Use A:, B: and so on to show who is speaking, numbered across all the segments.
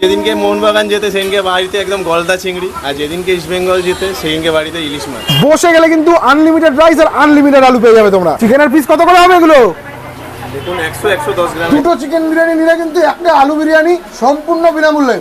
A: যেদিনকে মোহনবাগান যেতে সেদিনকে বাড়িতে একদম গলদা চিংড়ি আর যেদিনকে ইস্ট বেঙ্গল যেতে সেদিনকে বাড়িতে ইলিশ মাছ।
B: বসে গেলে কিন্তু আনলিমিটেড রাইস আর আনলিমিটেড আলু পেয়ে যাবে তোমরা। চিকেনের পিস কত করে হবে এগুলো?
A: দেখুন একশো একশো দশ গ্রাম।
B: দুটো চিকেন বিরিয়ানি নিলে কিন্তু একটা আলু বিরিয়ানি সম্পূর্ণ বিনামূল্যে।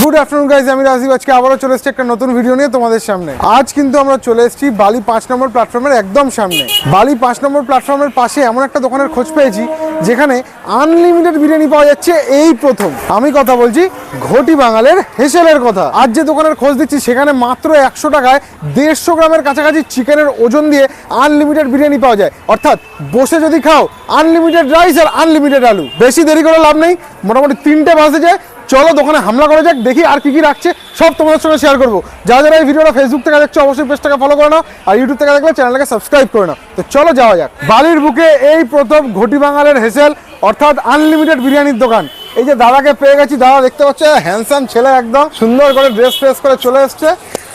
B: গুড আফটারনুন গাইজ আমি রাজীব। আজকে আবারও চলে এসেছি একটা নতুন ভিডিও নিয়ে তোমাদের সামনে। আজ কিন্তু আমরা চলে এসেছি বালি পাঁচ নম্বর প্ল্যাটফর্মের একদম সামনে। বালি পাঁচ নম্বর প্ল্যাটফর্মের পাশে এমন একটা দোকানের খোঁজ পেয়েছি যেখানে আনলিমিটেড বিরিয়ানি পাওয়া যাচ্ছে এই প্রথম। আমি কথা বলছি ঘটি বাঙালের হেসেলের কথা। আজ যে দোকানের খোঁজ দিচ্ছি, সেখানে মাত্র একশো টাকায় দেড়শো গ্রামের কাছাকাছি চিকেনের ওজন দিয়ে আনলিমিটেড বিরিয়ানি পাওয়া যায়। অর্থাৎ বসে যদি খাও আনলিমিটেড রাইস আর আনলিমিটেড আলু। বেশি দেরি করে লাভ নেই। মোটামুটি তিনটে বাজে যায় চলো দোকানে হামলা করা যাক দেখি আর কি কি রাখছে সব তোমাদের সঙ্গে শেয়ার করব। যারা যারা এই ভিডিওটা ফেসবুক থেকে দেখছ অবশ্যই পেজটাকে ফলো করে নাও আর ইউটিউব থেকে দেখলে চ্যানেলটাকে সাবস্ক্রাইব করে নাও। তো চলো যাওয়া যাক। বালির বুকে এই প্রথম ঘটি বাঙালের হেসেল অর্থাৎ আনলিমিটেড বিরিয়ানির দোকান। এই যে দাদাকে পেয়ে গেছি দাদা দেখতে পাচ্ছে হ্যান্ডসাম ছেলে একদম সুন্দর করে ড্রেস ফ্রেস করে চলে এসছে।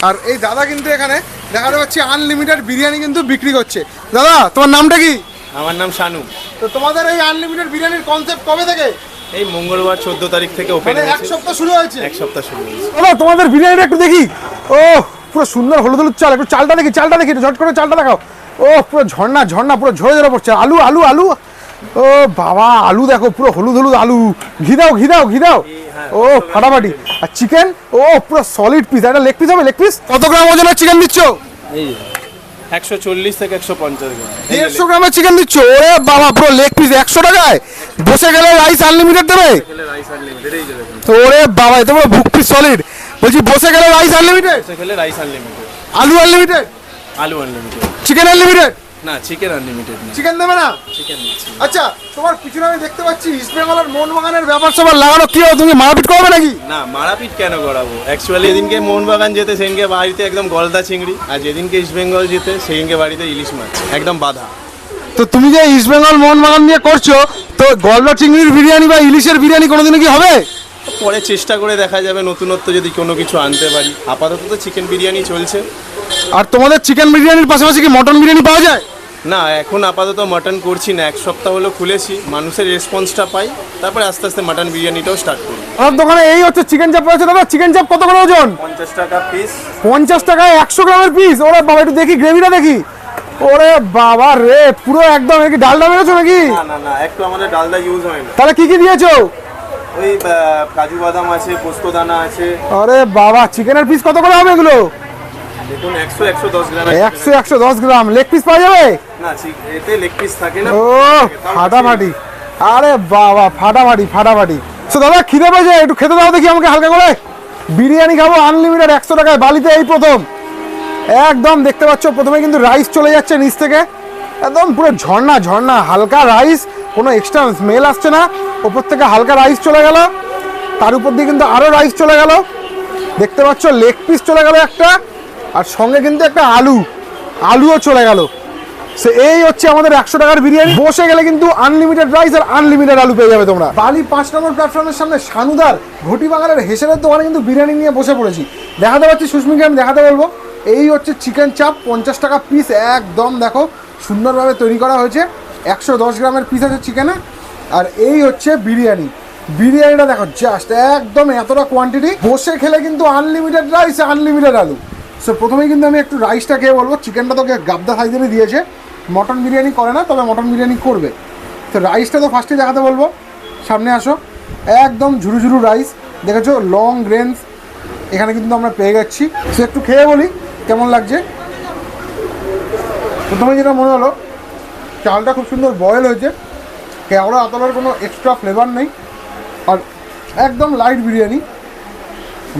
B: আর এই দাদা কিন্তু এখানে দেখা যাচ্ছে আনলিমিটেড বিরিয়ানি কিন্তু বিক্রি করছে। দাদা তোমার নামটা কি?
A: আমার নাম শানু।
B: তো তোমাদের এই আনলিমিটেড বিরিয়ানির কনসেপ্ট কবে থেকে?
A: এই মঙ্গলবার চোদ্দ তারিখ থেকে ওপেন
B: মানে এক সপ্তাহ শুরু হয়েছে।
A: এক সপ্তাহ শুরু হয়েছে।
B: চলো তোমাদের বিরিয়ানিটা একটু দেখি। ও পুরো সুন্দর হলুদ হলুদ চাল একটু চালটা দেখি চালটা দেখি ঝট করে চালটা দেখাও। ও পুরো ঝর্ণা ঝর্ণা পুরো ঝরে ঝরে পড়ছে। আলু আলু আলু। ও বাবা আলু দেখো পুরো হলুদ হলুদ আলু। ঘি দাও ঘি দাও ঘি দাও। ও ফাটাফাটি। আর চিকেন ও পুরো সলিড পিস একটা লেগ পিস হবে লেগ পিস কত গ্রাম ওজনের চিকেন দিচ্ছ?
A: এই একশো চল্লিশ থেকে একশো পঞ্চাশ গ্রাম।
B: দেড়শো গ্রামের চিকেন দিচ্ছ? ওরে বাবা পুরো লেগ পিস একশো টাকায়? বসে গেলে রাইস আনলিমিটেড দেবে?
A: রাইস আনলিমিটেড এই
B: তো ওরে বাবা পুরো বুক পিস সলিড বলছি বসে গেলে রাইস আনলিমিটেড
A: বসে রাইস আনলিমিটেড
B: আলু আনলিমিটেড
A: আলু আনলিমিটেড
B: চিকেন আনলিমিটেড
A: না চিকেন আনলিমিটেড না।
B: চিকেন দেবে না?
A: চিকেন
B: আচ্ছা তোমার পিছনে আমি দেখতে পাচ্ছি ইস্ট বেঙ্গলের মোহনবাগানের ব্যাপার সবার লাগানো। কি হবে তুমি মারপিট করবে নাকি?
A: না মারাপিট কেন করাবো? অ্যাকচুয়ালি যেদিনকে মোহনবাগান যেতে সেদিনকে বাড়িতে একদম গলদা চিংড়ি আর যেদিনকে ইস্ট বেঙ্গল যেতে সেদিনকে বাড়িতে ইলিশ মাছ একদম বাধা।
B: তো তুমি যে ইস্ট বেঙ্গল মোহনবাগান নিয়ে করছ তো গলদা চিংড়ির বিরিয়ানি বা ইলিশের বিরিয়ানি কোনোদিনও কি হবে?
A: পরে চেষ্টা করে দেখা যাবে নতুনত্ব যদি কোনো কিছু আনতে পারি। আপাতত তো চিকেন বিরিয়ানি চলছে।
B: আর তোমাদের চিকেন বিরিয়ানির পাশাপাশি কি মটন বিরিয়ানি পাওয়া যায়?
A: না এখন আপাতত মাটন করছি না এক সপ্তাহ হলো খুলেছি মানুষের রেসপন্সটা পাই তারপরে আস্তে আস্তে মাটন বিরিয়ানিটাও স্টার্ট করি।
B: আমার দোকানে এই হচ্ছে চিকেন চাপ রয়েছে দাদা। চিকেন চাপ কত করে ওজন?
A: পঞ্চাশ টাকা পিস
B: পঞ্চাশ টাকায় একশো গ্রামের পিস ওরে বাবা একটু দেখি গ্রেভিটা দেখি। ওরে বাবা রে পুরো একদম কি ডালডা মেরেছো নাকি?
A: না না না একটু আমাদের ডালদা ইউজ হয় না।
B: তাহলে কি কি দিয়েছ?
A: ওই কাজু বাদাম আছে পোস্ত দানা আছে।
B: আরে বাবা চিকেনের পিস কত করে হবে এগুলো?
A: দেখুন গ্রাম
B: লেগ পিস পাওয়া যাবে?
A: না এতে লেগ পিস থাকে না।
B: ও ফাটাফাটি। আরে বাবা ফাটাফাটি ফাটাফাটি। তো দাদা খিদে পেয়েছে? একটু খেতে দাও দেখি আমাকে হালকা করে। বিরিয়ানি খাব আনলিমিটেড একশো টাকায় বালিতে এই প্রথম। একদম দেখতে পাচ্ছ প্রথমে কিন্তু রাইস চলে যাচ্ছে নিচ থেকে। একদম পুরো ঝর্ণা ঝর্ণা হালকা রাইস কোনো এক্সট্রা স্মেল আসছে না। ওপর থেকে হালকা রাইস চলে গেল। তার উপর দিয়ে কিন্তু আরও রাইস চলে গেল। দেখতে পাচ্ছ লেগ পিস চলে গেল একটা। আর সঙ্গে কিন্তু একটা আলু। আলুও চলে গেল। সে এই হচ্ছে আমাদের একশো টাকার বিরিয়ানি। বসে গেলে কিন্তু আনলিমিটেড রাইস আর আনলিমিটেড আলু পেয়ে যাবে তোমরা। বালি পাঁচ নম্বর প্ল্যাটফর্মের সামনে সানুদার ঘটি বাঙালের হেসেলের দোকানে কিন্তু বিরিয়ানি নিয়ে বসে পড়েছি। দেখাতে পাচ্ছি সুস্মিকে আমি দেখাতে বলব। এই হচ্ছে চিকেন চাপ পঞ্চাশ টাকা পিস একদম দেখো, সুন্দরভাবে তৈরি করা হয়েছে। একশো দশ গ্রামের পিস আছে চিকেনে আর এই হচ্ছে বিরিয়ানি। বিরিয়ানিটা দেখো জাস্ট একদম এতটা কোয়ান্টিটি বসে খেলে কিন্তু আনলিমিটেড রাইস আনলিমিটেড আলু। সো প্রথমেই কিন্তু আমি একটু রাইসটা খেয়ে বলব চিকেনটা তোকে গাবদা সাইজেরই দিয়েছে। মটন বিরিয়ানি করে না, তবে মটন বিরিয়ানি করবে। তো রাইসটা তো ফার্স্টে দেখাতে বলব। সামনে আসো। একদম ঝুরু ঝুরু রাইস দেখেছ লং গ্রেন্স এখানে কিন্তু আমরা পেয়ে যাচ্ছি। সে একটু খেয়ে বলি, কেমন লাগছে? প্রথমে যেটা মনে হলো চালটা খুব সুন্দর বয়েল হয়েছে। কেওড়া আতলার কোনো এক্সট্রা ফ্লেভার নেই। আর একদম লাইট বিরিয়ানি।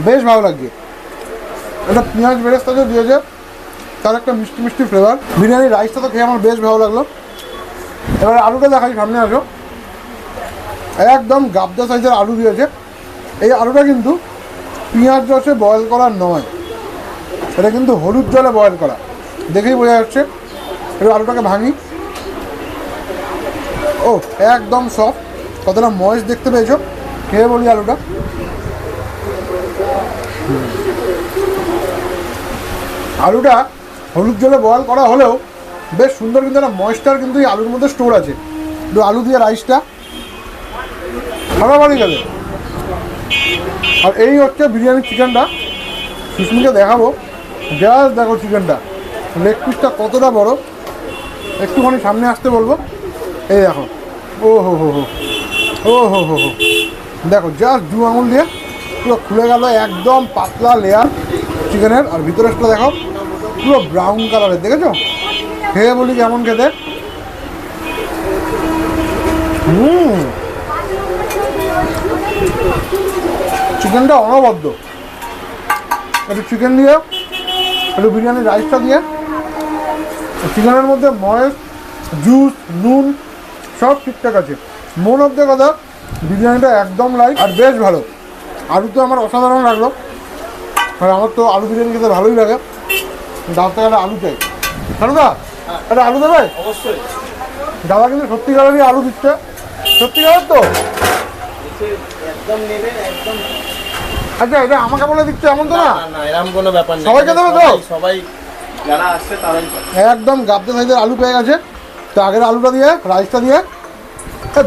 B: বেশ ভালো লাগছে। এটা পেঁয়াজ বেরেস্তা যে দিয়েছে, তার একটা মিষ্টি মিষ্টি ফ্লেভার বিরিয়ানি রাইসটা তো খেয়ে আমার বেশ ভালো লাগল। এবার আলুটা দেখাই, সামনে আসো। একদম গাবদা সাইজের আলু দিয়েছে। এই আলুটা কিন্তু পেঁয়াজ রসে বয়েল করা নয়। এটা কিন্তু হলুদ জলে বয়েল করা। দেখেই বোঝা যাচ্ছে। এবার আলুটাকে ভাঙি। ও, একদম সফট কতটা ময়েস দেখতে পেয়েছ? খেয়ে বলি আলুটা? আলুটা হলুদ জলে বয়েল করা হলেও বেশ সুন্দর কিন্তু একটা ময়েস্টার কিন্তু এই আলুর মধ্যে স্টোর আছে। একটু আলু দিয়ে রাইসটা ফাটাফাটি গেলে আর এই হচ্ছে বিরিয়ানি চিকেনটা সুস্মিকে দেখাবো। জাস্ট দেখো চিকেনটা লেগ পিসটা কতটা বড়? একটুখানি সামনে আসতে বলব। এই দেখো। ও হো হো হো। ও হো হো হো। দেখো জাস্ট দু আঙুল দিয়ে পুরো খুলে গেল একদম পাতলা লেয়ার চিকেনের আর ভিতরেরটা দেখো, পুরো ব্রাউন কালারের দেখেছ? খেয়ে বলি কেমন খেতে? হুম। চিকেনটা অনবদ্য। একটু চিকেন দিয়ে, একটু বিরিয়ানির রাইসটা দিয়ে চিকেনের মধ্যে ময়েস জুস নুন সব ঠিকঠাক আছে। মন অফ দ্য কথা বিরিয়ানিটা একদম লাইট আর বেশ ভালো। আলু তো আমার অসাধারণ লাগল। আর আমার তো আলু বিরিয়ানি খেতে ভালোই লাগে। দাঁড়তে গেলে আলু চাই। দা একটা আলু দেবে?
A: অবশ্যই।
B: দাদা কিন্তু সত্যিকারেরই আলু দিচ্ছে। সত্যিকারের তো?
A: একদম
B: আচ্ছা এটা আমাকে বলে দিচ্ছে এমন তো না?
A: এরকম কোনো ব্যাপার
B: সবাইকে দেবে তো?
A: সবাই- সবাই যারা আসছে তারাই
B: একদম গাবদে সাইজের আলু পেয়ে গেছে। তো আগের আলুটা দিয়ে রাইসটা দিয়ে।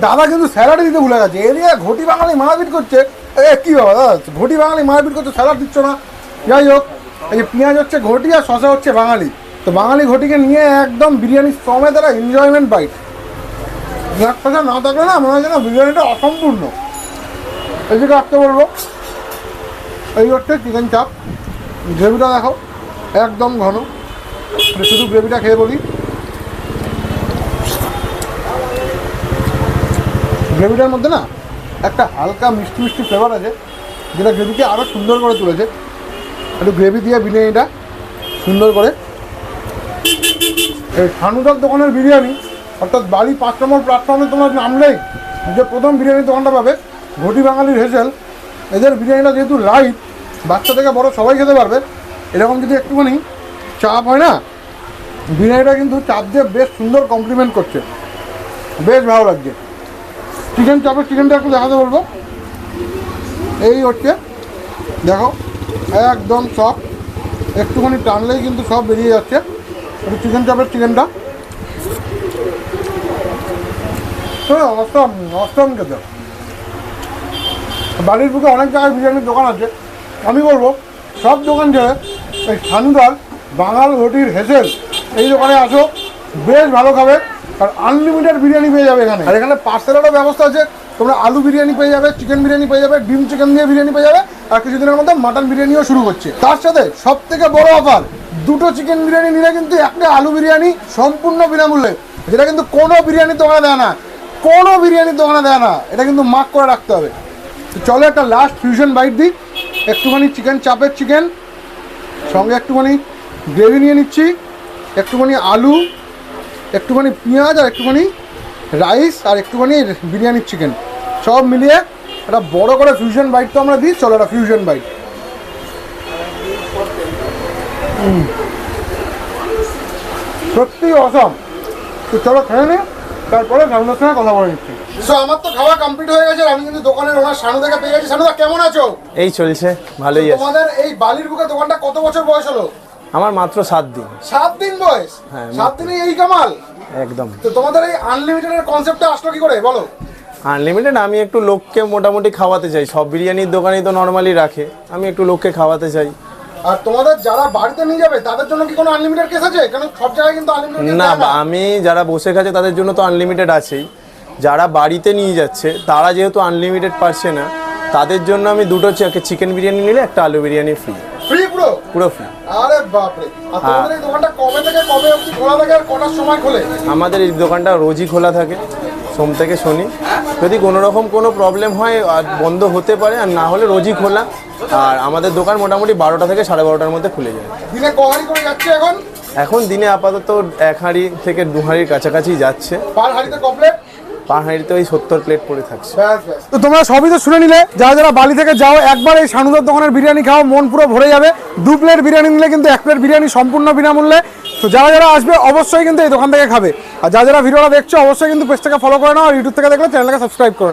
B: দাদা কিন্তু স্যালাড দিতে ভুলে গেছে। এ দিয়ে ঘটি বাঙালি মারপিট করছে। এ কি বাবা, দাদা, ঘটি বাঙালি মারপিট করছে স্যালাড দিচ্ছ না। যাই হোক, এই যে পেঁয়াজ হচ্ছে ঘটি আর শশা হচ্ছে বাঙালি। তো বাঙালি ঘটিকে নিয়ে একদম বিরিয়ানি সমেত তারা এনজয়মেন্ট বাইট পেঁয়াজ শশা না থাকলে না মনে হয় না বিরিয়ানিটা অসম্পূর্ণ। এই দিকে আসতে বলব। এই হচ্ছে চিকেন চাপ গ্রেভিটা দেখো, একদম ঘন। শুধু গ্রেভিটা খেয়ে বলি। গ্রেভিটার মধ্যে না একটা হালকা মিষ্টি মিষ্টি ফ্লেভার আছে, যেটা গ্রেভিকে আরও সুন্দর করে তুলেছে। একটু গ্রেভি দিয়ে বিরিয়ানিটা সুন্দর করে। এই সানুদার দোকানের বিরিয়ানি, অর্থাৎ বাড়ি পাঁচ নম্বর প্ল্যাটফর্মে তোমার নামলেই যে প্রথম বিরিয়ানির দোকানটা পাবে, ঘটি বাঙালির হেসেল। এদের বিরিয়ানিটা যেহেতু লাইট বাচ্চা থেকে বড় সবাই খেতে পারবে। এরকম যদি একটুখানি চাপ হয় না, বিরিয়ানিটা কিন্তু চাপ দিয়ে বেশ সুন্দর কমপ্লিমেন্ট করছে। বেশ ভালো লাগছে। চিকেন চাপের চিকেনটা একটু দেখাতে বলব। এই হচ্ছে, দেখো, একদম সব একটুখানি টানলেই কিন্তু সব বেরিয়ে যাচ্ছে। একটু চিকেন চাপের চিকেনটা অষ্টম অষ্টম খেতে বাড়ির বুকে অনেক জায়গায় বিরিয়ানির দোকান আছে। আমি বলব, সব দোকান ছেড়ে এই সানুদার বাঙাল ঘটির হেসেল, এই দোকানে আসো, বেশ ভালো খাবে। আর আনলিমিটেড বিরিয়ানি পেয়ে যাবে এখানে। আর এখানে পার্সেলেরও ব্যবস্থা আছে। তোমরা আলু বিরিয়ানি পেয়ে যাবে চিকেন বিরিয়ানি পেয়ে যাবে, ডিম চিকেন দিয়ে বিরিয়ানি পেয়ে যাবে, আর কিছুদিনের মধ্যে মাটন বিরিয়ানিও শুরু হচ্ছে। তার সাথে সব থেকে বড় অফার দুটো চিকেন বিরিয়ানি নিলে কিন্তু একটা আলু বিরিয়ানি সম্পূর্ণ বিনামূল্যে। যেটা কিন্তু কোনো বিরিয়ানির দোকানে দেয় না। কোনো বিরিয়ানির দোকানে দেয় না। এটা কিন্তু মার্ক করে রাখতে হবে। চলো একটা লাস্ট ফিউশন বাইট দিই। একটুখানি চিকেন চাপের চিকেন সঙ্গে একটুখানি গ্রেভি নিয়ে নিচ্ছি। একটুখানি আলু একটুখানি পেঁয়াজ আর একটুখানি রাইস আর একটুখানি বিরিয়ানির চিকেন। সব মিলিয়ে একটা বড় করে ফিউশন বাইট তো আমরা দিই চলো একটা ফিউশন বাইট সত্যি অসম তো চলো খেয়ে নে তারপরে সামনের সঙ্গে কথা বলে নিচ্ছি। সো আমার তো খাওয়া কমপ্লিট হয়ে গেছে আমি কিন্তু দোকানের ওনার সানুদাকে পেয়ে গেছি। সানুদা কেমন আছো?
A: এই চলছে ভালোই আছে।
B: তোমাদের এই বালির বুকে দোকানটা কত বছর বয়স হলো?
A: আমার মাত্র সাত দিন।
B: সাত দিন বয়স?
A: হ্যাঁ,
B: সাত দিনে এই কামাল?
A: একদম।
B: তো তোমাদের এই আনলিমিটেডের কনসেপ্টটা আসলো কি করে? বলো।
A: আনলিমিটেড আমি একটু লোককে মোটামুটি খাওয়াতে চাই। সব বিরিয়ানির দোকানেই তো নর্মালি রাখে। আমি একটু লোককে খাওয়াতে চাই।
B: আর তোমাদের যারা বাড়িতে নিয়ে যাবে তাদের জন্য কি কোনো আনলিমিটেড কেস আছে? কারণ সব জায়গায় কিন্তু আনলিমিটেড
A: না আমি যারা বসে খাচ্ছে তাদের জন্য তো আনলিমিটেড আছেই। যারা বাড়িতে নিয়ে যাচ্ছে তারা যেহেতু আনলিমিটেড পারছে না তাদের জন্য আমি দুটো চিকেন বিরিয়ানি নিলে একটা আলু বিরিয়ানি ফ্রি
B: ফ্রি পুরো?
A: পুরো ফ্রি
B: আরে বাপরে। আর তোমাদের এই দোকানটা কবে থেকে কবে অবধি খোলা থাকে আর কটার সময় খোলে?
A: আমাদের এই দোকানটা রোজই খোলা থাকে সোম থেকে শনি। যদি কোনো রকম কোনো প্রবলেম হয় আর বন্ধ হতে পারে আর না হলে রোজই খোলা। আর আমাদের দোকান মোটামুটি বারোটা থেকে সাড়ে বারোটার মধ্যে খুলে যায়।
B: দিনে কহারি করে যাচ্ছে এখন?
A: এখন দিনে আপাতত এক হাঁড়ি থেকে দু হাঁড়ির কাছাকাছি যাচ্ছে।
B: পার হাড়িতে কমপ্লেট?
A: পার হাঁড়িতে ওই সত্তর প্লেট পড়ে থাকছে।
B: তো তোমরা সবই তো শুনে নিলে যারা যারা বালি থেকে যাও একবার এই সানুদার দোকানের বিরিয়ানি খাও মন পুরো ভরে যাবে। দু প্লেট বিরিয়ানি নিলে কিন্তু এক প্লেট বিরিয়ানি সম্পূর্ণ বিনামূল্যে। তো যারা যারা আসবে অবশ্যই কিন্তু এই দোকান থেকে খাবে। আর যারা যারা ভিডিওটা দেখছ অবশ্যই কিন্তু পেজটাকে ফলো করে নাও আর ইউটিউব থেকে দেখলে চ্যানেলটাকে সাবস্ক্রাইব করো